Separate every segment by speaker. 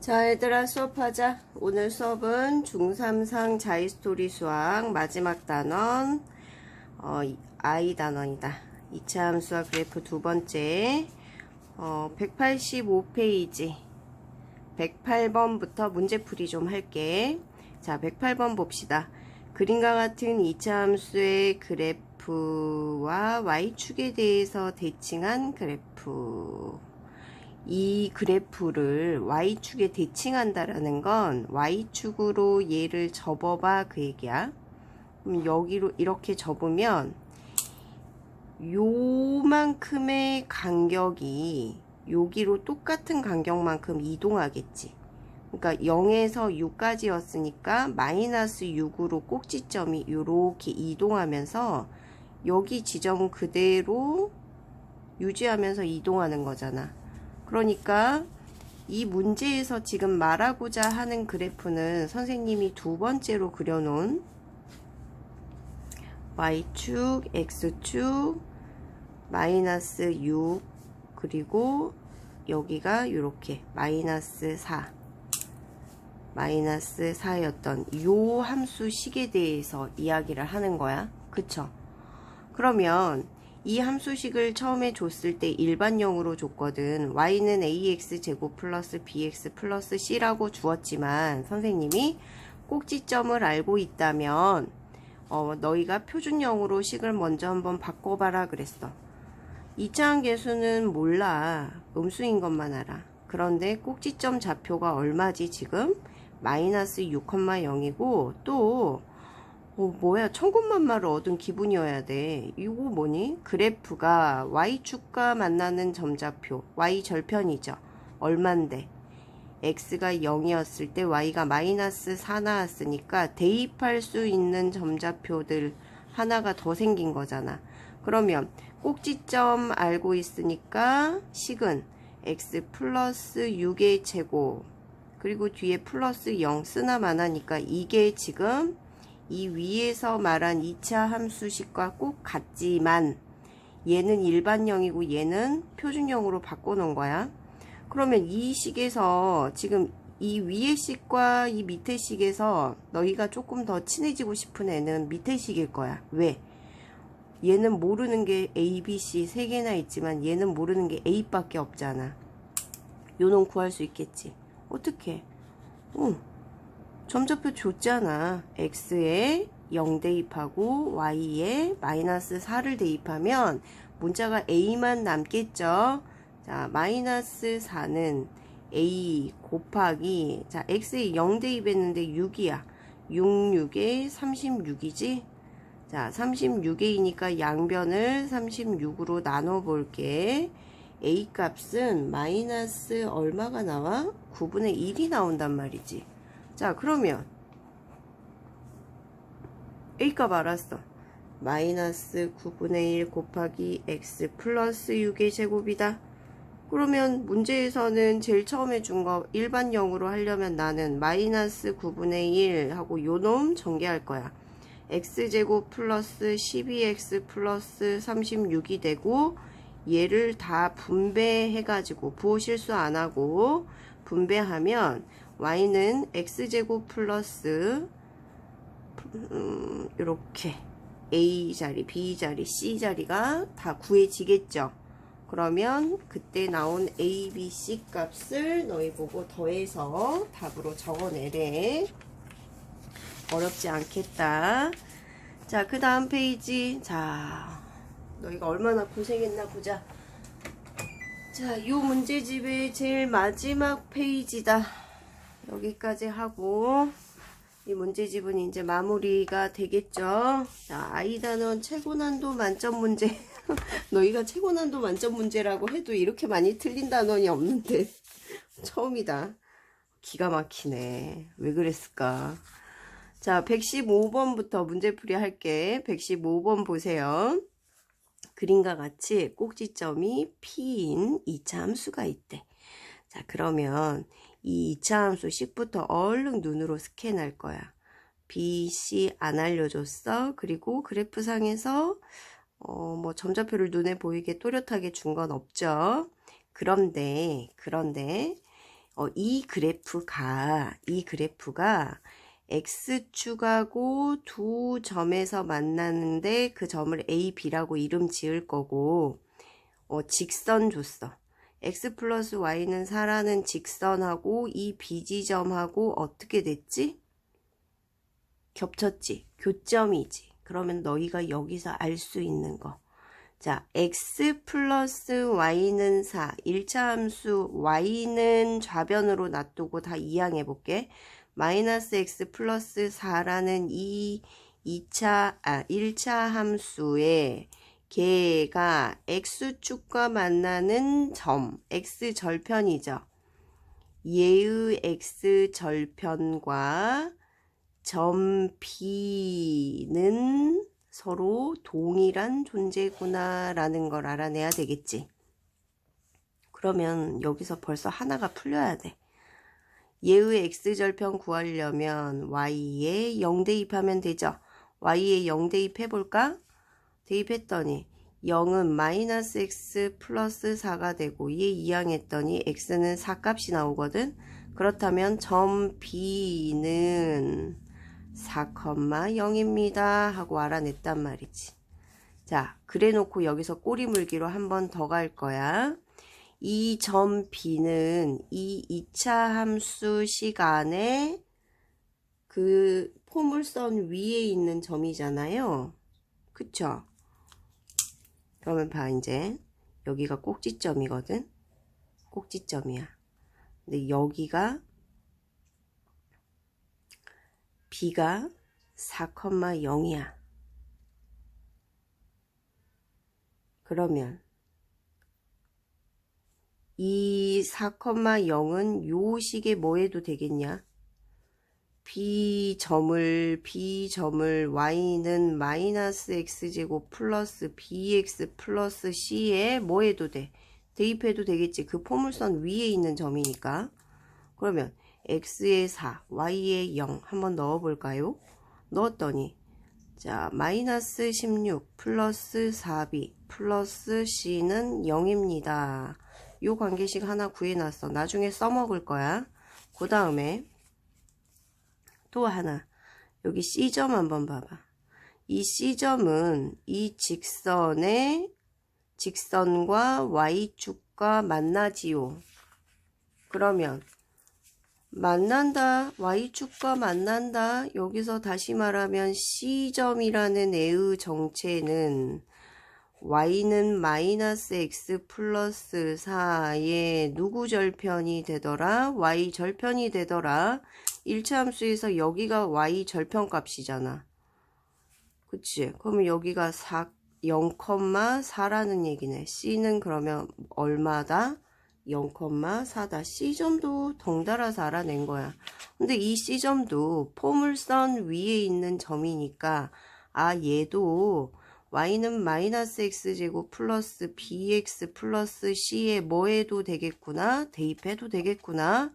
Speaker 1: 자 얘들아 수업하자. 오늘 수업은 중3상 자이스토리 수학 마지막 단원 어, I 단원이다. 2차 함수와 그래프 두 번째. 어, 185페이지. 108번부터 문제풀이 좀 할게. 자 108번 봅시다. 그림과 같은 2차 함수의 그래프와 y축에 대해서 대칭한 그래프 이 그래프를 y축에 대칭한다라는 건 y축으로 얘를 접어봐 그 얘기야. 그럼 여기로 이렇게 접으면 요만큼의 간격이 여기로 똑같은 간격만큼 이동하겠지. 그러니까 0에서 6까지였으니까 마이너스 6으로 꼭지점이 이렇게 이동하면서 여기 지점은 그대로 유지하면서 이동하는 거잖아. 그러니까 이 문제에서 지금 말하고자 하는 그래프는 선생님이 두 번째로 그려놓은 y축, x축, 마이너스 6 그리고 여기가 이렇게 마이너스 4 마이너스 4였던 요 함수 식에 대해서 이야기를 하는 거야. 그쵸? 그러면 이 함수식을 처음에 줬을 때 일반형으로 줬거든. y는 ax 제곱 플러스 bx 플러스 c라고 주었지만 선생님이 꼭지점을 알고 있다면 어, 너희가 표준형으로 식을 먼저 한번 바꿔봐라 그랬어. 2차항 계수는 몰라. 음수인 것만 알아. 그런데 꼭지점 좌표가 얼마지 지금? 마이너스 6,0이고 또 어, 뭐야 천군만마를 얻은 기분이어야 돼. 이거 뭐니? 그래프가 y축과 만나는 점좌표 y 절편이죠. 얼만데? X가 0이었을 때 y가 마이너스 4 나왔으니까 대입할 수 있는 점좌표들 하나가 더 생긴 거잖아. 그러면 꼭지점 알고 있으니까 식은 x 플러스 6의 제곱 그리고 뒤에 플러스 0 쓰나만 하니까 이게 지금 이 위에서 말한 2차 함수식과 꼭 같지만 얘는 일반형이고 얘는 표준형으로 바꿔놓은 거야. 그러면 이 식에서 지금 이 위의 식과 이 밑의 식에서 너희가 조금 더 친해지고 싶은 애는 밑의 식일 거야. 왜? 얘는 모르는 게 A, B, C 세 개나 있지만 얘는 모르는 게 A밖에 없잖아. 요놈 구할 수 있겠지. 어떻게? 응. 점좌표 줬잖아. x에 0 대입하고 y에 마이너스 4를 대입하면 문자가 a만 남겠죠. 자, 마이너스 4는 a 곱하기 자, x에 0 대입했는데 6이야. 6, 6에 36이지? 자, 36이니까 양변을 36으로 나눠 볼게. a 값은 마이너스 얼마가 나와? 9분의 1이 나온단 말이지. 자 그러면 A값 알았어. 마이너스 9분의 1 곱하기 x 플러스 6의 제곱이다. 그러면 문제에서는 제일 처음에 준 거 일반형으로 하려면 나는 마이너스 9분의 1 하고 요놈 전개할 거야. X제곱 플러스 12x 플러스 36이 되고 얘를 다 분배해 가지고 부호 실수 안 하고 분배하면 y는 x제곱 플러스 음, 이렇게 a 자리, b 자리, c 자리가 다 구해지겠죠. 그러면 그때 나온 a, b, c 값을 너희 보고 더해서 답으로 적어내래. 어렵지 않겠다. 자, 그 다음 페이지. 자, 너희가 얼마나 고생했나 보자. 자, 요 문제집의 제일 마지막 페이지다. 여기까지 하고 이 문제집은 이제 마무리가 되겠죠. 자, 아이단원 최고난도 만점 문제. 너희가 최고난도 만점 문제라고 해도 이렇게 많이 틀린 단원이 없는데 처음이다. 기가 막히네. 왜 그랬을까? 자, 115번부터 문제풀이 할게. 115번 보세요. 그림과 같이 꼭지점이 P인 2차 함수가 있대. 자, 그러면 이 2차 함수 10부터 얼른 눈으로 스캔할 거야. B, C 안 알려줬어. 그리고 그래프상에서 어, 뭐 점좌표를 눈에 보이게 또렷하게 준 건 없죠. 그런데 그런데 어, 이 그래프가 이 그래프가 x축하고 두 점에서 만나는데 그 점을 a, b라고 이름 지을 거고 어, 직선 줬어. X 플러스 y는 4라는 직선하고 이 b 지점하고 어떻게 됐지? 겹쳤지. 교점이지. 그러면 너희가 여기서 알 수 있는 거. 자, x 플러스 y는 4. 1차 함수 y는 좌변으로 놔두고 다 이항해 볼게. 마이너스 x 플러스 4라는 이 2차, 아, 1차 함수에 걔가 x축과 만나는 점, x절편이죠. 얘의 x절편과 점 B는 서로 동일한 존재구나 라는 걸 알아내야 되겠지. 그러면 여기서 벌써 하나가 풀려야 돼. 얘의 x절편 구하려면 y에 0 대입하면 되죠. y에 0 대입해볼까? 대입했더니 0은 마이너스 x 플러스 4가 되고 얘 이항했더니 x는 4값이 나오거든. 그렇다면 점 B는 4,0입니다 하고 알아냈단 말이지. 자, 그래 놓고 여기서 꼬리 물기로 한 번 더 갈 거야. 이 점 B는 이 2차 함수 시간에 그 포물선 위에 있는 점이잖아요. 그쵸? 그러면 봐, 이제. 여기가 꼭지점이거든. 꼭지점이야. 근데 여기가 B가 4,0이야. 그러면 이 4,0은 요 식에 뭐 해도 되겠냐? B점을 B점을 Y는 마이너스 X제곱 플러스 BX 플러스 C에 뭐 해도 돼? 대입해도 되겠지. 그 포물선 위에 있는 점이니까. 그러면 x에 4, y에 0 한번 넣어볼까요? 넣었더니 자 마이너스 16 플러스 4b 플러스 c는 0입니다. 요 관계식 하나 구해놨어. 나중에 써먹을 거야. 그 다음에 또 하나 여기 C점 한번 봐봐. 이 C점은 이 직선의 직선과 Y축과 만나지요. 그러면 만난다. Y축과 만난다. 여기서 다시 말하면 C점이라는 애의 정체는 Y는 마이너스 X 플러스 4의 누구 절편이 되더라? Y 절편이 되더라. 1차 함수에서 여기가 Y 절편 값이잖아. 그치? 그러면 여기가 4, 0,4라는 얘기네. C는 그러면 얼마다? 0,4다. C점도 덩달아서 알아낸 거야. 근데 이 C점도 포물선 위에 있는 점이니까 아 얘도 y는 마이너스 x제곱 플러스 bx 플러스 c에 뭐 해도 되겠구나. 대입해도 되겠구나.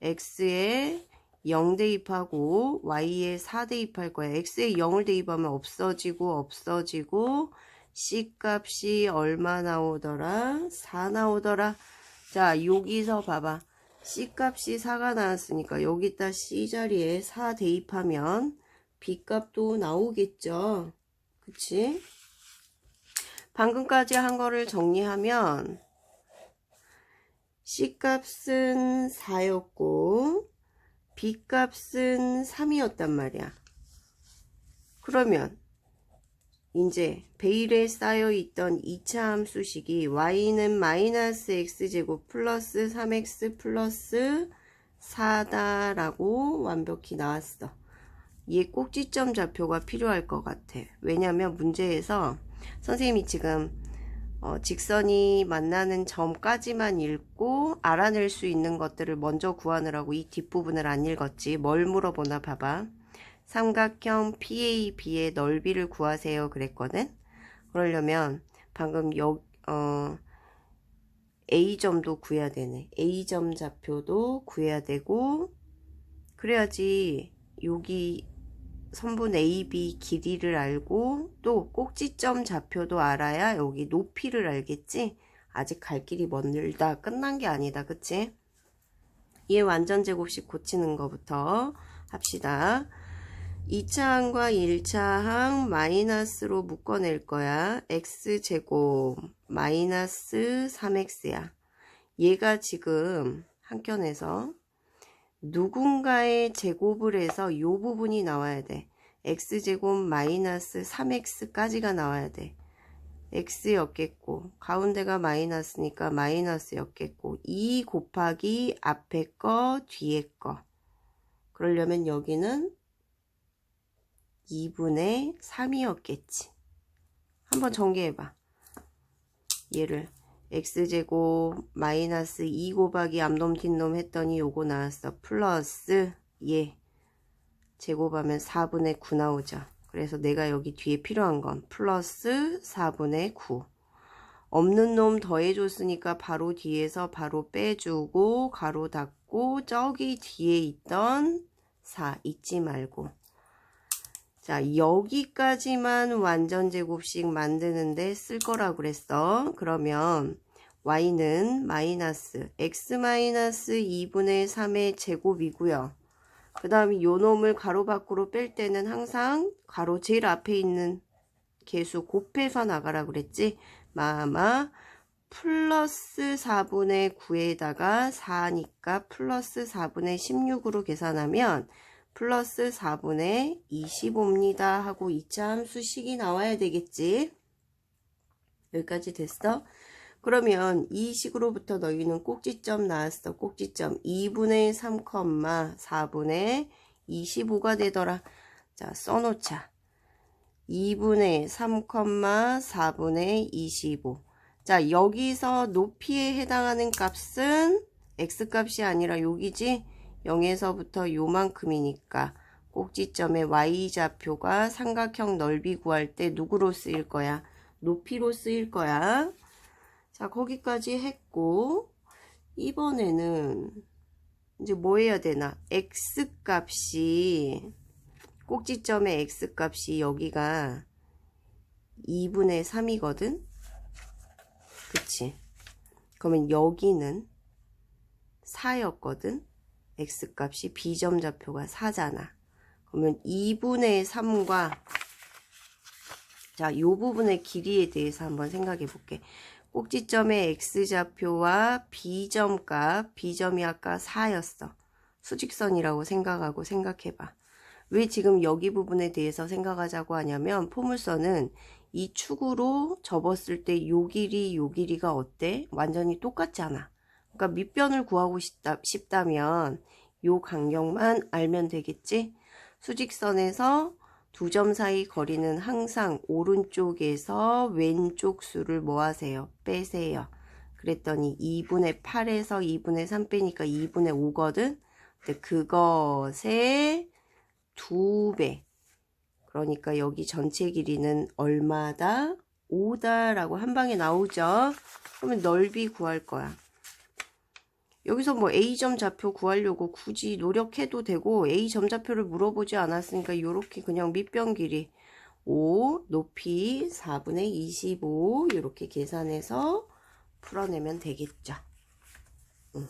Speaker 1: x에 0 대입하고 y에 4 대입할 거야. x에 0을 대입하면 없어지고 없어지고 c 값이 얼마 나오더라? 4 나오더라. 자, 여기서 봐봐. C값이 4가 나왔으니까 여기다 C자리에 4 대입하면 B값도 나오겠죠. 그치? 방금까지 한 거를 정리하면 C값은 4였고 B값은 3이었단 말이야. 그러면 이제 베일에 쌓여 있던 2차 함수식이 y는 마이너스 x제곱 플러스 3x 플러스 4다라고 완벽히 나왔어. 얘 꼭지점 좌표가 필요할 것 같아. 왜냐면 문제에서 선생님이 지금 어, 직선이 만나는 점까지만 읽고 알아낼 수 있는 것들을 먼저 구하느라고 이 뒷부분을 안 읽었지. 뭘 물어보나 봐봐. 삼각형 PAB의 넓이를 구하세요 그랬거든. 그러려면 방금 여, 어, A점도 구해야 되네. A점 좌표도 구해야 되고 그래야지 여기 선분 AB 길이를 알고 또 꼭지점 좌표도 알아야 여기 높이를 알겠지? 아직 갈 길이 멀다. 끝난 게 아니다. 그치? 얘 완전 제곱식 고치는 거부터 합시다. 2차 항과 1차 항 마이너스로 묶어낼 거야. x제곱 마이너스 3x야. 얘가 지금 한켠에서 누군가의 제곱을 해서 이 부분이 나와야 돼. x제곱 마이너스 3x까지가 나와야 돼. x였겠고 가운데가 마이너스니까 마이너스였겠고 2 곱하기 앞에 거 뒤에 거. 그러려면 여기는 2분의 3이었겠지. 한번 전개해봐. 얘를 x제곱 마이너스 2 곱하기 앞놈 뒷놈 했더니 요거 나왔어. 플러스 얘 제곱하면 4분의 9 나오죠. 그래서 내가 여기 뒤에 필요한 건 플러스 4분의 9 없는 놈 더해줬으니까 바로 뒤에서 바로 빼주고 가로 닫고 저기 뒤에 있던 4 잊지 말고 자 여기까지만 완전 제곱식 만드는데 쓸 거라 그랬어. 그러면 y는 마이너스 x 마이너스 2분의 3의 제곱이고요. 그 다음에 요 놈을 가로 밖으로 뺄 때는 항상 가로 제일 앞에 있는 개수 곱해서 나가라 그랬지? 마마 플러스 4분의 9에다가 4니까 플러스 4분의 16으로 계산하면 플러스 4분의 25입니다 하고 2차 함수식이 나와야 되겠지 여기까지 됐어? 그러면 이 식으로부터 너희는 꼭지점 나왔어. 꼭지점 2분의 3, 4분의 25가 되더라. 자, 써놓자. 2분의 3, 4분의 25. 자, 여기서 높이에 해당하는 값은 x값이 아니라 여기지. 0에서부터 요만큼이니까 꼭지점의 y좌표가 삼각형 넓이 구할 때 누구로 쓰일 거야? 높이로 쓰일 거야. 자, 거기까지 했고, 이번에는 이제 뭐 해야 되나? x 값이, 꼭지점의 x 값이 여기가 2분의 3이거든? 그치? 그러면 여기는 4였거든? X 값이 비점 좌표가 4잖아. 그러면 2분의 3과 자, 요 부분의 길이에 대해서 한번 생각해 볼게. 꼭지점의 x좌표와 b점값, b점이 아까 4였어. 수직선이라고 생각하고 생각해봐. 왜 지금 여기 부분에 대해서 생각하자고 하냐면 포물선은 이 축으로 접었을 때 요 길이 요 길이가 어때? 완전히 똑같잖아. 그러니까 밑변을 구하고 싶다, 싶다면 요 간격만 알면 되겠지? 수직선에서 두 점 사이 거리는 항상 오른쪽에서 왼쪽 수를 뭐 하세요? 빼세요. 그랬더니 2분의 8에서 2분의 3 빼니까 2분의 5거든? 근데 그것의 두 배. 그러니까 여기 전체 길이는 얼마다? 5다라고 한 방에 나오죠? 그러면 넓이 구할 거야. 여기서 뭐 A점 좌표 구하려고 굳이 노력해도 되고 A점 좌표를 물어보지 않았으니까 이렇게 그냥 밑변 길이 5 높이 4분의 25 이렇게 계산해서 풀어내면 되겠죠. 응.